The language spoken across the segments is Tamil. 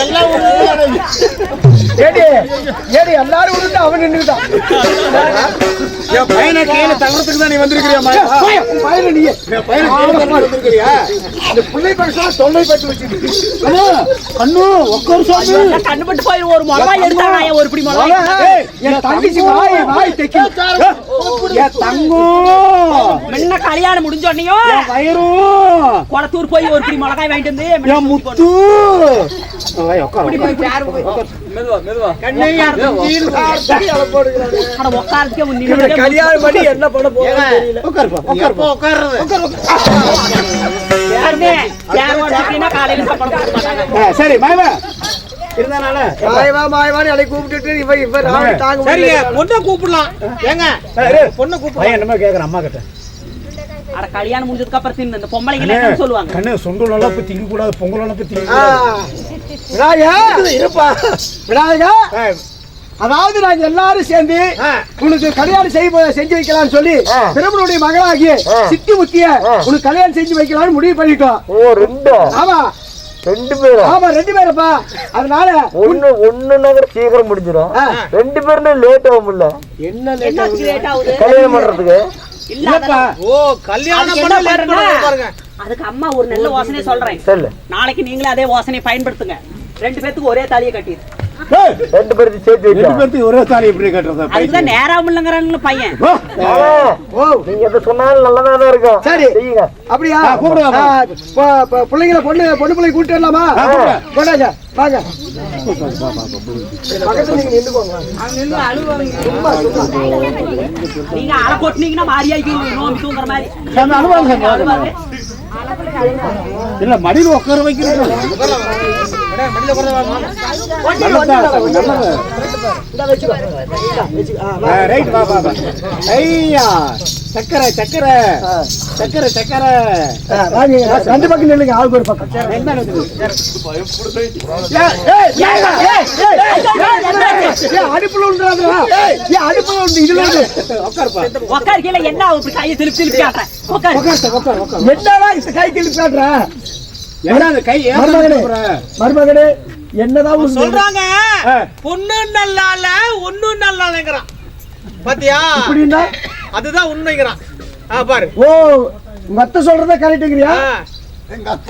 எல்லாம் ஏடி ஏடி எல்லாரும் விட்டுட்டு அவன் நின்றுட்டான் என் பையனை கையில தான் நீ வந்திருக்கிறியா உன் பையனை நீ என் பையனை கையில தங்க வந்திருக்கிறியா? இந்த பிள்ளை பரிசா தொல்லை பட்டு சாமி. போய் ஒரு மிளகாய் எடுத்தாங்க ஒரு பிடி மிளகாய் ஏய், என் தங்கச்சி வாய் வாய் தைக்கல என் தங்கம் முன்ன கல்யாணம் முடிஞ்ச உடனேயும் என் வயிறும் குளத்தூர் போய் ஒரு பிடி மிளகாய் வாங்கிட்டு வந்து என் முத்து. கல்யாணம் பண்ணி என்ன பண்ண போறோம் சரி மாயவா. இருந்தானால? மாயவா மாயவான்னு அலை கூப்பிட்டுட்டு இவ இவ தாங்க சரிங்க. பொண்ணை கூப்பிடலாம். ஏங்க பொண்ணை கூப்பிடலாம். என்னமோ கேக்குற அம்மா கிட்ட அட கல்யாணம் முடிஞ்சதுக்கு அப்புறம் தின்னு இந்த பொம்பளைங்க எல்லாம் சொல்லுவாங்க. கண்ணு சொண்டு நல்லா போய் திங்க கூடாது பொங்கல் நல்லா போய் திங்க விநாயகா இருப்பா. விநாயகா அதாவது நாங்க எல்லாரும் சேர்ந்து. உனக்கு கல்யாணம் செய்ய செஞ்சு வைக்கலாம்னு சொல்லி பிரபனுடைய மகளாகிய சித்தி முத்திய உனக்கு கல்யாணம் செஞ்சு வைக்கலாம்னு முடிவு பண்ணிட்டோம். ஓ ரெண்டா? ஆமா. ரெண்டு பேரா? ஆமா ரெண்டு பேருப்பா. அதனால ஒண்ணு ஒண்ணுன்னா கூட சீக்கிரம் முடிஞ்சிடும். ரெண்டு பேருமே லேட் ஆகும்ல என்ன என்ன லேட் ஆகுது? கல்யாணம் பண்றதுக்கு? இல்ல அதெல்லாம் ஓ கல்யாணம் பண்ண லேட் பாருங்க? பண்ணுங்க பாருங்க அதுக்கு அம்மா ஒரு நல்ல யோசனை சொல்றேன். சொல்லு. நாளைக்கு நீங்களே அதே யோசனையை பயன்படுத்துங்க. ரெண்டு பேத்துக்கு ஒரே தாலியை கட்டிடு. ஏய், ரெண்டு பேருக்கு சேர்த்து ரெண்டு பேர்த்துக்கு ஒரே தாலி எப்படி கட்டுறதா அதுக்குதான் நேரம் இல்லைங்கிறான்னு பையன். ஓ நீங்க எது சொன்னாலும் நல்லதா தான் இருக்கும். சரி. செய்யுங்க. அப்படியா? கூப்பிடுங்க. பிள்ளைங்கள பொண்ணு பொண்ணு பிள்ளை கூட்டிட்டு வரலாமா? கூப்பிடுங்க. வாங்க. பக்கத்துல நீங்க நின்னுக்கோங்க சும்மா சும்மா நீங்க அரை கொட்டினீங்கன்னா மாரியாய்க்கு நோம்பி தூங்குற மாதிரி. சாமி அனுபவம் சாமி அழுவாரு. இல்ல மடியில உட்கார வைக்கிறது ரைட் வா வா ஐயா சக்கரை சக்கரை சக்கரை சக்கரை வாங்க ரெண்டு பக்கம் நில்லுங்க ஆளுக்கு ஒரு பக்கம் என்ன அடுப்புல அடுப்புல இதுல உட்காருப்பா உட்காரு கீழே என்ன கையை திருப்பி திருப்பி காட்டுறேன் உட்காரு. உட்காரு உட்காரு என்னடா கை கிழிச்சு மருமகனே, என்னதான் சொல்றாங்க. பொண்ணு நல்லால ஒண்ணும் நல்லாலங்கிறான். பாத்தியா? இப்படின்னா? அதுதான் உண்மைங்கிறான். ஆ பாரு. ஓ அத்தை சொல்றத கரெக்டுங்கிறியா நான்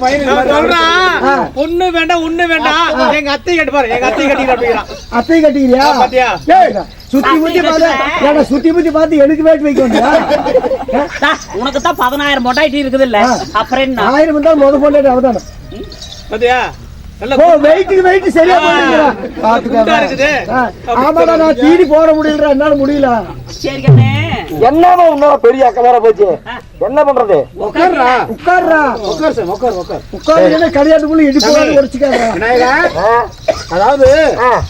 மாதிரி சொல்றான் ஆ. பொண்ணு வேண்டாம் ஒண்ணு வேண்டாம் எங்க அத்தை கேட்டு பாரு எங்க அத்தை கட்டி அப்படிங்கிறான் அத்தை கட்டிக்கிறியா பாத்தியா? ஏய், சுத்தி முத்தி பார்த்து சுத்தி முத்தி பார்த்து எனக்கு வேட்டு வைக்க உனக்கு தான் பதினாயிரம் மொட்டாயிட்டு இருக்குது இல்ல அப்புறம் என்ன ஆயிரம் தான் முத போட்டு அவதானம் பாத்தியா ஆமாடா நான் தீனி போட முடியல என்னால முடியல சரி கண்ணே என்னமா உன்னால பெரிய அக்கமாரா போச்சு? என்ன பண்றது? உட்காருடா உட்கார்றா. உட்காரு சார் உட்காரு உட்காரு. உட்கார்ந்து கல்யாணத்துக்குள்ள இடுப்பு உடச்சுக்காதா. விநாயகா அதாவது.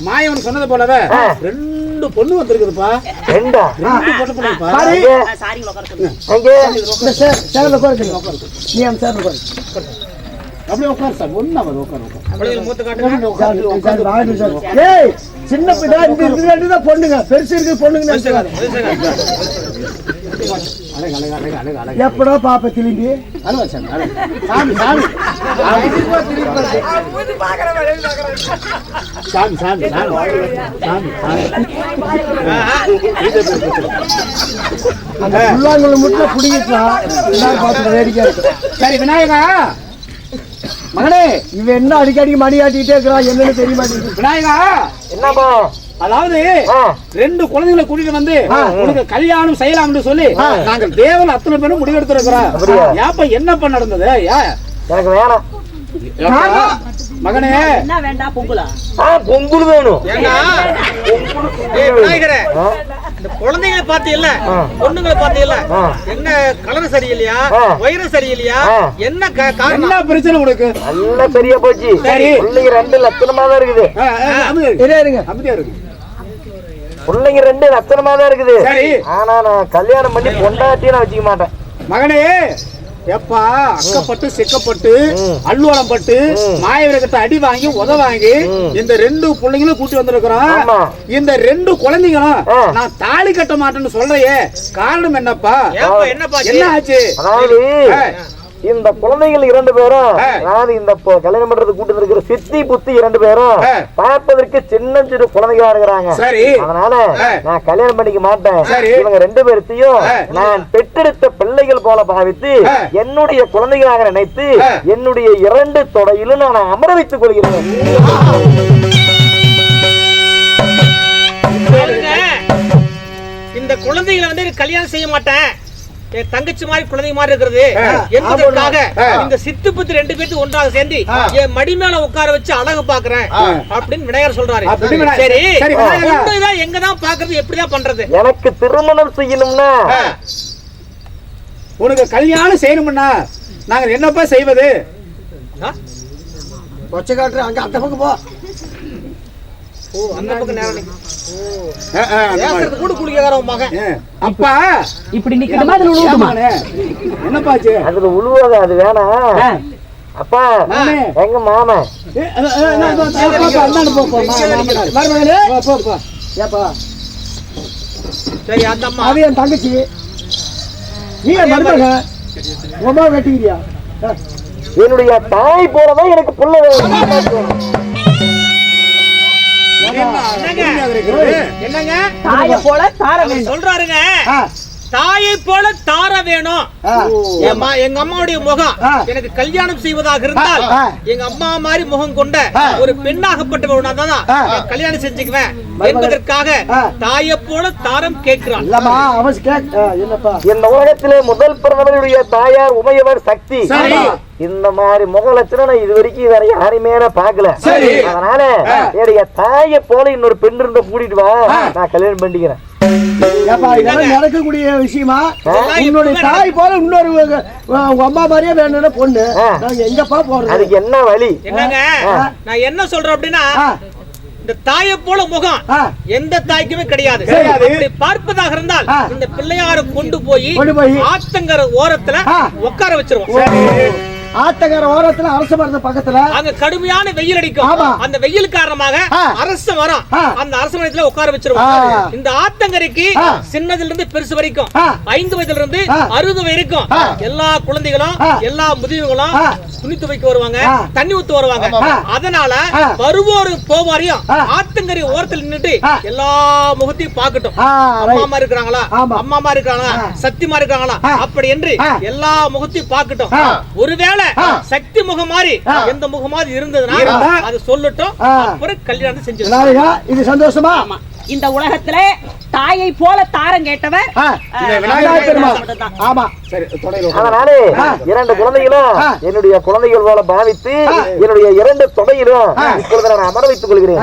மாயவன் சொன்னது போலவே ரெண்டு பொண்ணு வந்திருக்குதுப்பா. ரெண்டா? ரெண்டு பொண்ணு பாரு அங்கே, சாரிங்க உட்கார சேர் சேர்ல உட்காருங்க. நீ அந்த சேர்ல உட்காரு. அப்படியே உட்காரு சார். ஒண்ணு அவர் உட்காரு உட்காரு. Sir, sir, sir. ஏய் சின்ன பிள்ளை இந்த இருக்கிற ரெண்டு தான் பொண்ணுங்க. பெருசு இருக்கு பொண்ணுங்க எப்படா பாப்ப திரும்பி? சாமி அழகு சாமி. சாமி சாமி சாமி. சாமி சாமி. அந்த புல்லாங்குழல் மட்டும் பிடிக்கலாம் எல்லாரும் பார்த்து வேடிக்கையா இருக்கு சரி விநாயகா. மகனே இவன் என்ன அடிக்கடி மணி ஆட்டிக்கிட்டே இருக்கிறான் என்னன்னு தெரிய மாட்டேங்குது. விநாயகா என்னப்பா? அதாவது ரெண்டு குழந்தைகளை கூட்டிட்டு வந்து உனக்கு கல்யாணம் செய்யலாம்னு சொல்லி நாங்கள் தேவன் அத்தனை பேரும் முடிவெடுத்திருக்கிறோம்? ஏப்ப என்னப்பா நடந்தது? எனக்கு வேணாம். மகனே. என்ன வேண்டாம் பொங்கலா? பொங்கல் வேணும். விநாயகரே. இந்த குழந்தைகளை பாத்தீங்கல்ல. பொண்ணுங்களை பாத்தீங்கல்ல. என்ன கலர் சரியில்லையா. வயிறு சரியில்லையா. என்ன க- காரணம்? என்ன பிரச்சனை உனக்கு? நல்லா பெரிய போச்சு. சரி. பிள்ளைங்க ரெண்டு லட்சணமா தான் இருக்குது. இருங்க, இருக்கு பிள்ளைங்க ரெண்டு லட்சணமா தான் இருக்குது. சரி. ஆனா நான் கல்யாணம் பண்ணி பொண்டாட்டியும் நான் வச்சுக்க மாட்டேன். மகனே எப்பா அக்கப்பட்டு சிக்கப்பட்டு அல்லுவலம் பட்டு மாயவரகத்தை அடி வாங்கி உத வாங்கி இந்த ரெண்டு பிள்ளைங்களும் கூட்டி வந்திருக்கிறோம். இந்த ரெண்டு குழந்தைங்களும். நான் தாலி கட்ட மாட்டேன்னு சொல்றையே காரணம் என்னப்பா என்னப்பா? என்ன ஆச்சு. இந்த குழந்தைகள் இரண்டு பேரும். அதாவது இந்த கல்யாணம் பண்றதுக்கு கூட்டு இருக்கிற சித்தி புத்தி இரண்டு பேரும். பார்ப்பதற்கு சின்ன சிறு குழந்தைகளா இருக்கிறாங்க சரி அதனால. நான் கல்யாணம் பண்ணிக்க மாட்டேன். இவங்க ரெண்டு பேர்த்தையும். நான் பெற்றெடுத்த பிள்ளைகள் போல பாவித்து. என்னுடைய குழந்தைகளாக நினைத்து. என்னுடைய இரண்டு தொடையிலும் நான் அமர வைத்துக் கொள்கிறேன் இந்த குழந்தைகளை வந்து கல்யாணம் செய்ய மாட்டேன் என் தங்கச்சி மாதிரி குழந்தை மாதிரி இருக்கிறது. என்பதற்காக. இந்த சித்து புத்து ரெண்டு பேர்த்து ஒன்றாக சேர்ந்து என் மடி மேல உட்கார வச்சு அழகு பாக்குறேன் அப்படின்னு விநாயகர் சொல்றாரு. சரி. பொண்ணுதான் எங்கதான் பாக்குறது எப்படிதான் பண்றது? எனக்கு திருமணம் செய்யணும்னா? உனக்கு கல்யாணம் செய்யணும்னா நாங்க என்னப்பா செய்வது? ஆ? கொச்சை காட்டுற அங்க அந்த பக்கம் போ. அப்பா இப்படி? என்னப்பாச்சு அதுல உழுவாத அது வேணாம் அப்பா மாமே. எங்க மாமன் ஏ, அ, அ, அ, அ, போ, போ, போ, அந்தாண்ட போ, போ, மா- மாமனார். மருமகளே, போ, போ, போ. ஏப்பா, சரி அந்த அம்மா. அது என் தங்கச்சி. நீ என் மருமக. உமா வெட்டிக்கிறியா. என்னுடைய தாய் போலதான் எனக்கு புள்ள என்னங்க? உண்மையாக இருக்கிறது? என்னங்க? தாய போல தார அவர் வேண்டும். சொல்றாருங்க. தாயை போல தார வேணும். எங்க அம்மாவுடைய முகம். எனக்கு கல்யாணம் செய்வதாக இருந்தால். எங்க அம்மா மாதிரி முகம் கொண்ட. ஒரு பெண்ணாகப்பட்டவனா தான் கல்யாணம் செஞ்சுக்குவேன் என்பதற்காக. தாயை போல தாரம் கேட்கிறான் இந்த உலகத்திலே முதல் பிறந்தவருடைய தாயார் உமையவர் சக்தி. சரி. இந்த மாதிரி முக லட்சணம் நான் இது வரைக்கும் வேற யாருமே சரி. அதனால என்னுடைய தாயை போல இன்னொரு பெண் இருந்த கூட்டிட்டு வா. நான் கல்யாணம் பண்ணிக்கிறேன். நடக்கக்கூடிய விஷயமா? இப்பவே தாய் போல இன்னொரு உங்க அம்மா மாதிரியே வேணும்னா பொண்ணு. எங்கப்பா போறது? அதுக்கு என்ன வழி? என்னங்க? நான் என்ன சொல்றேன் அப்படின்னா இந்த தாயை போல முகம். எந்த தாய்க்குமே கிடையாது. பார்ப்பதாக இருந்தால். இந்த பிள்ளையார கொண்டு போய் ஆத்தங்கர ஓரத்துல. உட்கார வச்சிருவோம். ஆத்தங்கர ஓரத்துல அரச மரத்து பக்கத்துல அங்க கடுமையான வெயில் அடிக்கும். அந்த வெயில் காரணமாக. அரச மரம். அந்த அரச மரத்துல உட்கார ஆ. வச்சிருவோம் இந்த ஆத்தங்கரைக்கு. சின்னதுல இருந்து பெருசு வரைக்கும். ஐந்து வயதுல இருந்து. அறுபது வரைக்கும். எல்லா குழந்தைகளும். எல்லா முதியவங்களும். துணி துவைக்க வருவாங்க. தண்ணி ஊத்து வருவாங்க. அதனால ஆ. வருவோரும் போவாரையும். ஆத்தங்கரை ஓரத்துல நின்னுட்டு ஆ. எல்லா முகத்தையும் பார்க்கட்டும் ஆ, அம்மா இருக்கிறாங்களா. அம்மா இருக்கிறாங்களா. சக்திமா இருக்கிறாங்களா. அப்படி என்று. எல்லா முகத்தையும் பார்க்கட்டும் ஆ. ஒருவேளை. சக்தி முகம் மாதிரி. எந்த முகம் மாதிரி இருந்ததுன்னா இருந்தா? அது சொல்லட்டும். அப்புறம் கல்யாணம் செஞ்சு இது சந்தோஷமா ஆமா இந்த உலகத்துல தாயை போல தாரம் கேட்டவர். ஆமா சரி. அதனாலே. இரண்டு குழந்தைகளும். என்னுடைய குழந்தைகள் போல பாவித்து. என்னுடைய இரண்டு தொடையிலும் ஆ. இப்பொழுது நான் அமர வைத்துக் கொள்கிறேன்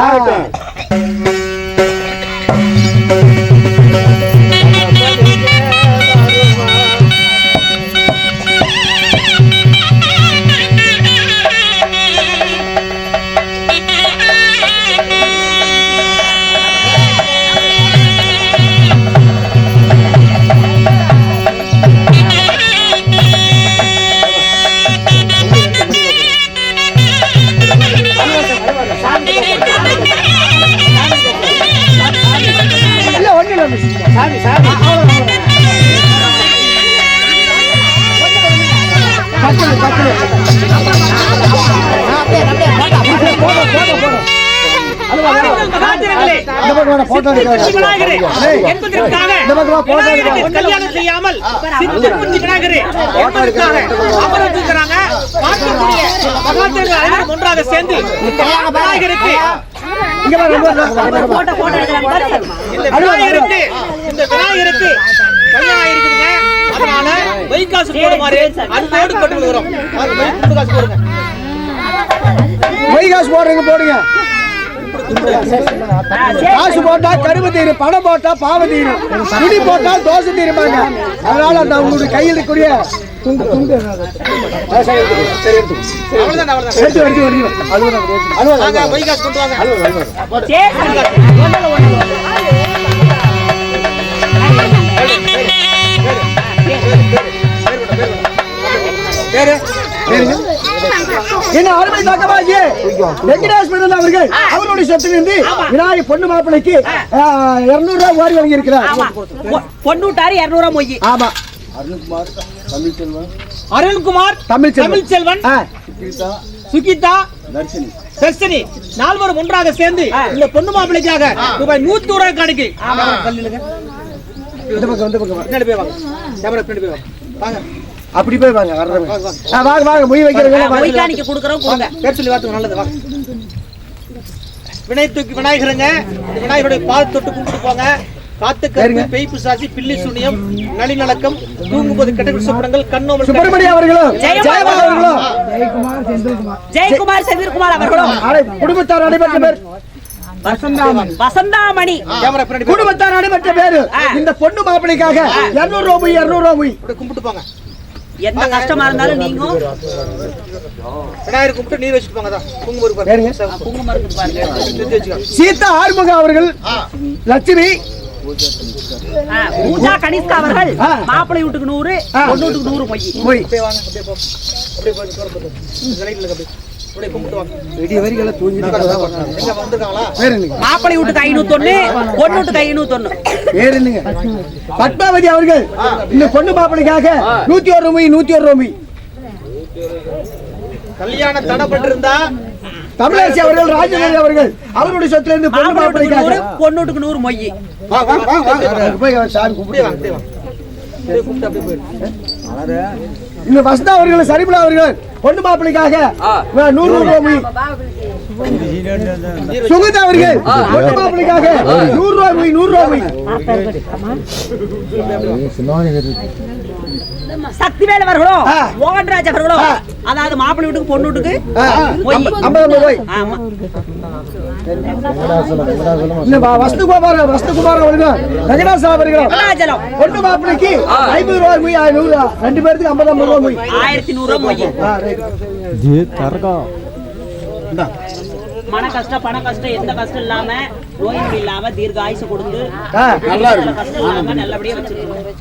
சித்தி விநாயகரே, என்பதற்காக விநாயகருக்கு. கல்யாணம் செய்யாமல் சித்தி விநாயகரே என்பதற்காக அமர்ந்திருக்கிறாங்க பார்க்கக்கூடிய அனைவரும் ஒன்றாக சேர்ந்து விநாயகருக்கு. இந்த விநாயகருக்கு இந்த விநாயகருக்கு கல்யாணம் ஆயிருக்குதுங்க. அதனால வைகாசு போடுமாறு அன்போடு கட்டுக்கிறோம் காசு போடுங்க. மை காசு போடுறீங்க போடுங்க. காசு போட்டா கரும்பு தீரும் பணம் போட்டா பாவ தீரும் துணி போட்டா தோசை தீருமாங்க அதனால அந்த உங்களுடைய கையில் இருக்கக்கூடிய துண்டு துண்டு ஆ, சரி எடுத்துக்கோ. சரி எடுத்துக்கோ. எடுத்து எடுத்து எடுத்து அழுவலாம் என்ன அருமை தக்கமாகி வெங்கடேஸ்வரன் அவர்கள் அவருடைய சொத்திலிருந்து விநாயகர் பொண்ணு மாப்பிள்ளைக்கு இருநூறு ரூபாய் ஓடி வாங்கி இருக்கிறார் ஆமா. பொ- பொண்ணு விட்டாரு இருநூறு ரூபாய் மொய். ஆமா. அருண்குமார் தமிழ் செல்வன். தமிழ் செல்வன் ஆ, சுகிதா தர்ஷினி. நால்வரும் ஒன்றாக சேர்ந்து இந்த பொண்ணு மாப்பிள்ளைக்காக ரூபாய் நூத்தி ரூபாய் கணக்கு இந்த பக்கம் இந்த பக்கம். பின்னாடி போய் வாங்க. கேமரா பின்னாடி போய் வாங்க. வாங்க. அப்படி போய் வாங்க வர்றவங்க வாங்க வாங்க மொய் வைக்கிறவங்க வாங்க. மொய்க்கானிக்கு கொடுக்குறோம் கொடுங்க. பேர் சொல்லி வாத்துங்க நல்லது வாங்க. விநாயகர் தூக்கி விநாயகருங்க. விநாயகருடைய பால் தொட்டு கும்பிட்டு போங்க. காத்து கருத்து பேய் பிசாசி பில்லி சுனியம் நளிநலக்கம் தூங்கும்போது கெட்ட விஷப்படங்கள் கண்ணோமல் சுப்பிரமணிய அவர்களும் ஜெயபால் அவர்களும் ஜெயக்குமார் செந்தில்குமார். அவர்களும் குடும்பத்தார் அடைபெற்ற பேர்? வசந்தாமணி. கேமரா பின்னாடி போய் குடும்பத்தார் அடைபெற்ற பேரு? இந்த பொண்ணு மாப்பிள்ளைக்காக இருநூறு ரூபாய் இருநூறு ரூபாய் கும்பிட்டு போங்க. எந்த கஷ்டமா இருந்தாலும் நீங்க. விநாயகர் கும்பிட்டு நீர் வச்சுட்டு போங்க குங்குமம் சீதா ஆறுமுக அவர்கள் லட்சுமி. பூஜா கனிஷ்கா அவர்கள். மாப்பிள்ளை வீட்டுக்கு நூறு. பொண்ணு வீட்டுக்கு நூறு மொய் மொய் அப்படியே வாங்க அப்படியே போ. அப்படியே போய் கும்பிட்டு வாங்க மாப்பிள்ளை வீட்டுக்கு ஐநூத்தொன்னு பொண்ணு வீட்டுக்கு என்னங்க? பத்மாவதி அவர்கள் இந்த பொண்ணு மாப்பிள்ளைக்காக நூத்தி ஒரு ரூபாய் நூத்தி ஒரு ரூபாய். கல்யாணம் தடைப்பட்டிருந்தா? தமிழரசி அவர்கள் ராஜேந்திரன் அவர்கள் அவருடைய சொத்துல இருந்து பொண்ணு மாப்பிள்ளை வீட்டுக்கு மாப்பிள்ளைக்காக. நூறு பொண்ணு வீட்டுக்கு நூறு மொய் வா, வா, வா, வா. அதுக்கு போய் சாமி கும்பிடு. அப்படியே வாங்க இந்த வசந்தா அவர்கள் சரிபலா அவர்கள் பொண்ணு மாப்பிள்ளைக்காக நூறு ரூபாய் சுகதா அவர்கள் பொண்ணு மாப்பிள்ளைக்காக நூறு ரூபாய் நூறு ரூபாய் சக்திவேல் அவர்களும் ஆ. மோகன்ராஜ் அவர்களும் ஆ. அதாவது மாப்பிள்ளை வீட்டுக்கு பொண்ணு வீட்டுக்கு வஸ்துகுமார் வஸ்துகுமார் அவர்கள் வெங்கடாசலம் அவர்கள். பொண்ணு மாப்பிள்ளைக்கு ஐம்பது ரூபாய் மொய் நூறு ரெண்டு பேருக்கு ஐம்பது ஐம்பது ரூபாய் மொய் ஆயிரத்தி நூறு ரூபாய் மொய். மன கஷ்டம் பண கஷ்டம் எந்த கஷ்டம் இல்லாம நோய் நொடி இல்லாம தீர்க்க ஆயுசு கொடுத்து கஷ்டம் இல்லாம நல்லபடியா வச்சிருக்கோம்.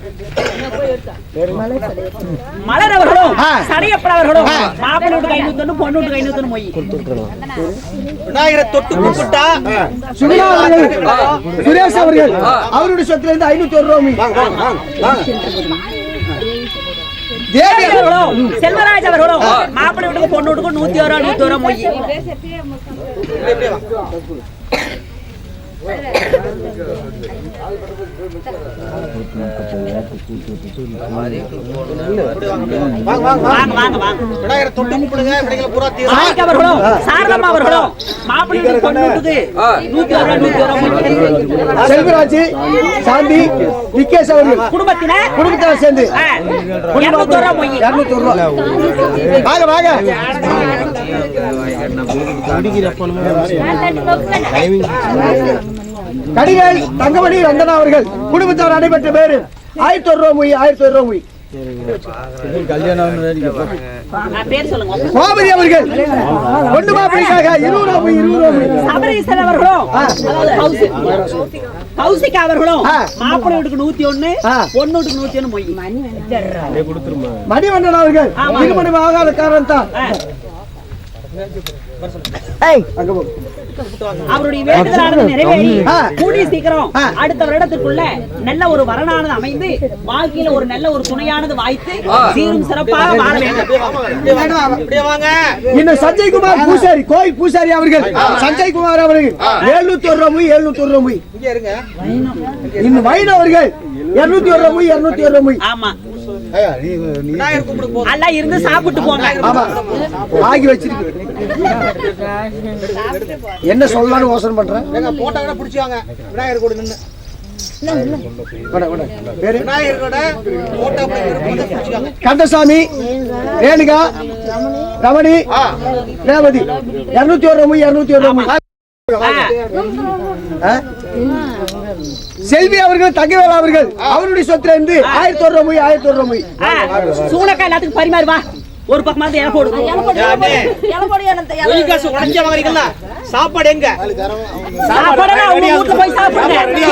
மலர் அவர்களும் ஆ. சடையப்பட அவர்களும் மாப்பிள்ளை வீட்டுக்கு ஐநூத்தொன்னு பொண்ணு வீட்டுக்கு ஐநூத்தொன்னு மொய் விநாயகரை தொட்டு கும்பிட்டா சுரேஷ் அவர்கள் அவருடைய சொத்துல இருந்து ஐநூத்தி ஒரு ரூபாய் தேவி அவர்களும் செல்வராஜ் அவர்களும் மாப்பிள்ளை வீட்டுக்கு பொண்ணு வீட்டுக்கு நூத்தி ஒரு ரூபா நூத்தி ஒரு ரூபா மொய் சாரதம்மா அவர்களும் மாப்பிள்ளை வீட்டுக்கு நூத்தி மொய் செல்வராஜ் சாந்தி விகேஷ் அவர்கள் குடும்பத்தினர் குடும்பத்தார் சேர்ந்து வாங்க வாங்க. கடிகள் தங்கமணி ரங்கனா அவர்கள் குடும்பத்தார் நடைபெற்ற பேரு ஆயிரத்தி ஒரு ரூபாய் மொய் ஆயிரத்தி ஒரு கோமதி அவர்கள் இருபது இருபது சபரீசன் அவர்களும் கௌசிக் அவர்களும். மாப்பிள்ளை வீட்டுக்கு நூத்தி ஒண்ணு. பொண்ணு வீட்டுக்கு நூத்தி ஒண்ணு மணிவண்ணன் அவர்கள். திருமணம் ஆகாத காரணத்தான் ஆ. அவருடைய வேண்டுதலானது நிறைவேறி ஆ. கூடிய சீக்கிரம் ஆ. அடுத்த வருடத்துக்குள்ள நல்ல ஒரு வரனானது அமைந்து வாழ்க்கையில ஒரு நல்ல ஒரு துணையானது வாய்த்து சீரும் சிறப்பாக வாழ வேண்டும். அப்படியே வாங்க. அப்படியே வாங்க. இன்னும் சஞ்சய் குமார் பூசாரி கோயில் பூசாரி அவர்கள். சஞ்சய் குமார் அவர்கள். எழுநூத்தி ஒரு ரூபாய் எழுநூத்தி ஒரு ரூபாய் இங்க இருங்க. இன்னும் வைணவ அவர்கள் இருநூத்தி ஒரு ரூபாய் இருநூத்தி ஒரு ரூபாய் ஆமா. எல்லாம் இருந்து சாப்பிட்டு போங்க. ஆமா. ஆகி வச்சிருக்கு. என்ன சொல்லலாம்னு யோசனை பண்றேன் எங்க போட்டோ கூட பிடிச்சாங்க விநாயகர் கூட நின்னு. வாடா, வாடா. பேரு? விநாயகர் கூட போட்டோ பிடிச்சாங்க கந்தசாமி ரேணுகா ரமணி ரேவதி. இருநூத்தி ஒரு ரூபாய் இருநூத்தி ஒரு ரூபாய்? செல்வி அவர்கள் தங்கவேல் அவர்கள் அவருடைய சொத்துல இருந்து ஆயிரத்தி ஒரு ரூபாய் ஆயிரத்தி ஒரு ரூபாய் ஆ. எல்லாத்துக்கும் பரிமாறுவா ஒரு இலை பொய் காசு உடஞ்ச வாங்குறீங்களா சாப்பாடு எங்க? சாப்பாடு போய் சாப்பிடுங்க.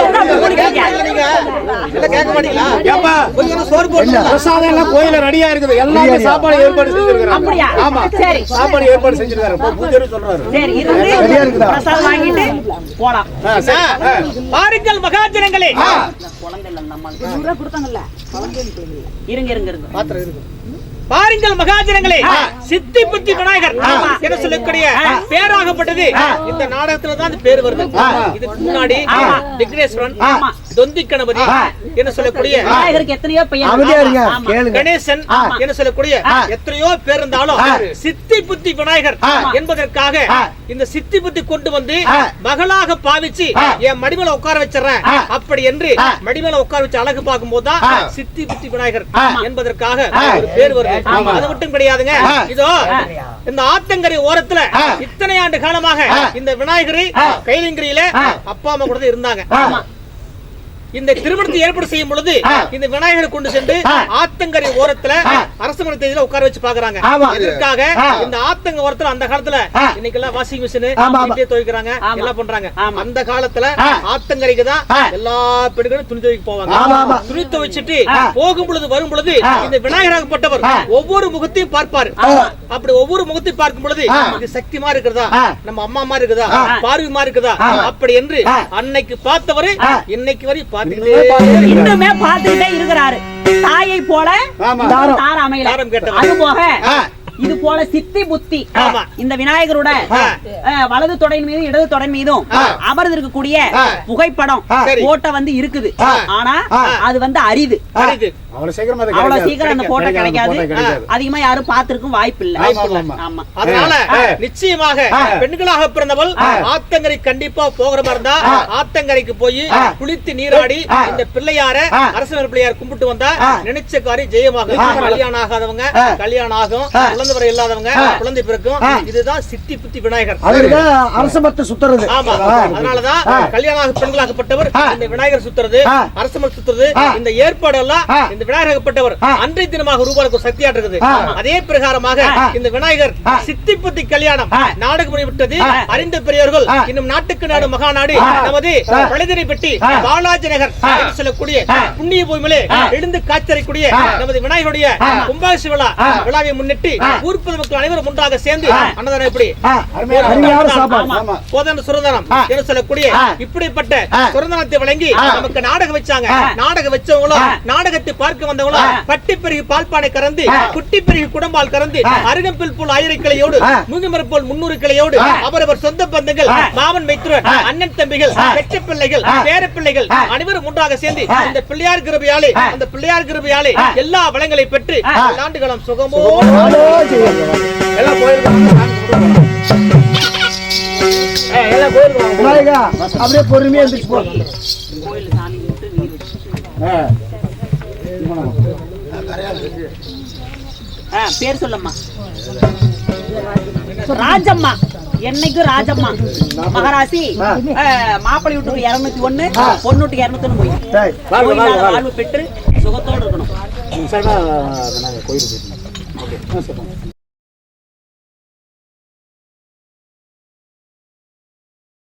சோறு பிரசாதம் எல்லாம் கோயில ரெடியா இருக்குது. எல்லாமே சாப்பாடு ஏற்பாடு செஞ்சிருக்காங்க அப்படியா? ஆமா. சரி. சாப்பாடு ஏற்பாடு செஞ்சிருக்காரு சொல்றாரு. சரி இருந்து பிரசாதம் வாங்கிட்டு போலாம். மகாஜனங்களே. இருங்க இருங்க இருங்க. பாருங்கள் மகாஜனங்களே. சித்தி புத்தி விநாயகர். என சொல்லக்கூடிய பேராகப்பட்டது இந்த நாடகத்துல தான் பேர் வருது. இதுக்கு முன்னாடி விக்னேஸ்வரன். தொந்தி கணபதி என சொல்லக்கூடிய விநாயகருக்கு எத்தனையோ பையன். கேளுங்க. கணேசன் என சொல்லக்கூடிய எத்தனையோ பேர் இருந்தாலும் சித்தி புத்தி விநாயகர் என்பதற்காக இந்த சித்தி புத்தி கொண்டு வந்து மகளாக பாவிச்சு என் மடிமேல உட்கார வச்சிடறேன். அப்படி என்று மடிமேல உட்கார வச்சு அழகு பார்க்கும் போதுதான் சித்தி புத்தி விநாயகர் என்பதற்காக ஒரு பேர் வருது. அது மட்டும் கிடையாதுங்க. இதோ இந்த ஆத்தங்கரை ஓரத்துல இத்தனை ஆண்டு காலமாக இந்த விநாயகரை கைலிங்கிரியில அப்பா அம்மா கூட இருந்தாங்க. இந்த திருமணத்தை ஏற்பாடு செய்யும் பொழுது இந்த விநாயகரை கொண்டு சென்று ஆத்தங்கரை ஓரத்துல அரசு மரத்தையில உட்கார வச்சு பாக்குறாங்க. இதற்காக இந்த ஆத்தங்க ஓரத்துல அந்த காலத்துல இன்னைக்கு எல்லாம் வாஷிங் மிஷின். துவைக்கிறாங்க. எல்லாம் பண்றாங்க. அந்த காலத்துல ஆத்தங்கரைக்கு தான் எல்லா பெண்களும் துணி துவைக்க போவாங்க. துணி துவைச்சிட்டு போகும் பொழுது வரும் பொழுது இந்த விநாயகராகப்பட்டவர் ஒவ்வொரு முகத்தையும் பார்ப்பார். அப்படி ஒவ்வொரு முகத்தையும் பார்க்கும் பொழுது இது சக்திமா இருக்குதா நம்ம அம்மா மாதிரி இருக்குதா பார்வைமா இருக்குதா அப்படி என்று அன்னைக்கு பார்த்தவரை இன்னைக்கு வரை இன்னுமே பார்த்துக்கிட்டே இருக்கிறாரு. தாயை போல அமையல. தாரம் கேட்டவர். அது போக இது போல சித்தி புத்தி. ஆமா. இந்த விநாயகரோட வலது தொடையின் மீதும் இடது தொடை மீதும் அமர்ந்து இருக்கக்கூடிய புகைப்படம். போட்டோ வந்து இருக்குது. ஆனா அது வந்து அரிது. அரிது. அவ்வளவு சீக்கிரமா அந்த போட்டோ கிடைக்காது. அதிகமா யாரும் பார்த்திருக்கும் வாய்ப்பு இல்ல ஆமா, ஆமா. ஆமா. அதனால. நிச்சயமாக பெண்களாக பிறந்தவள் ஆத்தங்கரை கண்டிப்பா போகிற மாதிரி இருந்தா ஆத்தங்கரைக்கு போய் குளித்து நீராடி இந்த பிள்ளையார அரசனர் பிள்ளையார் கும்பிட்டு வந்தா நினைச்ச காரியம் ஜெயமாகும். கல்யாணம் ஆகாதவங்க கல்யாணம் ஆகும். குழந்தை வரை இல்லாதவங்க குழந்தை பிறக்கும். இதுதான் சித்தி புத்தி விநாயகர். அதுக்குதான் அரச மரத்தை சுத்துறது. ஆமா. அதனாலதான் கல்யாணமாக பெண்களாகப்பட்டவர் இந்த விநாயகர் சுத்துறது அரசமல் சுத்துறது இந்த ஏற்பாடு எல்லாம் இந்த விநாயகப்பட்டவர் அன்றைய தினமாக ரூபாய்க்கு ஒரு சக்தியா இருக்குது. அதே பிரகாரமாக இந்த விநாயகர் சித்தி புத்தி கல்யாணம் நாடகம் விட்டது அறிந்த பெரியவர்கள் இன்னும் நாட்டுக்கு நாடு மகாநாடு நமது பழுதினை பெட்டி பாலாஜி நகர் சொல்லக்கூடிய புண்ணிய பூமியிலே எழுந்து காய்ச்சறக்கூடிய நமது விநாயகருடைய கும்பாசி விழா விழாவை முன்னிட்டு ஊர்ப்பது மக்கள் அனைவரும் ஒன்றாக சேர்ந்து அன்னதானம் எப்படி. போதன சுரந்தனம் என்று சொல்லக்கூடிய இப்படிப்பட்ட சுரந்தனத்தை வழங்கி நமக்கு நாடகம் வச்சாங்க. நாடகம் வச்சவங்களும் நாடகத்தை பார்க்க வந்தவங்களும் பட்டி பெருகி பால்பானை கறந்து குட்டி பெருகி குடம்பால் கறந்து அருகம்பில் போல் ஆயிரம் கிளையோடு மூங்கிமரம் போல் முன்னூறு கிளையோடு அவரவர் சொந்த பந்தங்கள் மாமன் மைத்துரர் அண்ணன் தம்பிகள் பெற்ற பிள்ளைகள் பேர பிள்ளைகள் அனைவரும் ஒன்றாக சேர்ந்து இந்த பிள்ளையார் கிருபையாலே அந்த பிள்ளையார் கிருபையாலே எல்லா வளங்களை பெற்று ஆண்டுகளம் சுகமோ எல்லாம் கோயிலுக்கு. விநாயகா அப்படியே பொறுமையா இருந்துச்சு போ பேர் சொல்லம்மா ராஜம்மா. என்னைக்கும் ராஜம்மா. மகராசி மாப்பிள்ளை வீட்டுக்கு இருநூத்தி ஒண்ணு பொண்ணு வீட்டுக்கு இருநூத்தி ஒண்ணு போய். வாழ்வு பெற்று சுகத்தோடு இருக்கணும். கோயிலுக்கு 对，那是什么？